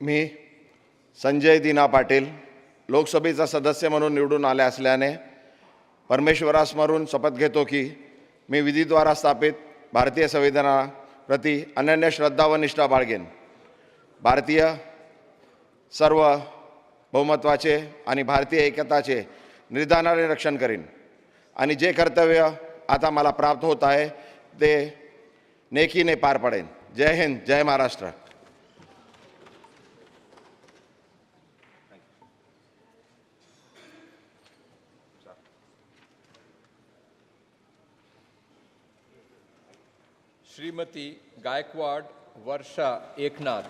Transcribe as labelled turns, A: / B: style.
A: मी संजय दिना पाटील लोकसभेचा सदस्य म्हणून निवडून आले असल्याने परमेश्वरासमरून शपथ घेतो की मी विधीद्वारा स्थापित भारतीय संविधानाप्रती अनन्य श्रद्धा व निष्ठा बाळगेन. भारतीय सर्व बहुमत्वाचे आणि भारतीय एकताचे निर्धानाने रक्षण करीन. आणि जे कर्तव्य आता मला प्राप्त होत आहे ते नेकीने पार पडेन. जय हिंद जय महाराष्ट्र.
B: श्रीमती गायकवाड वर्षा एकनाथ।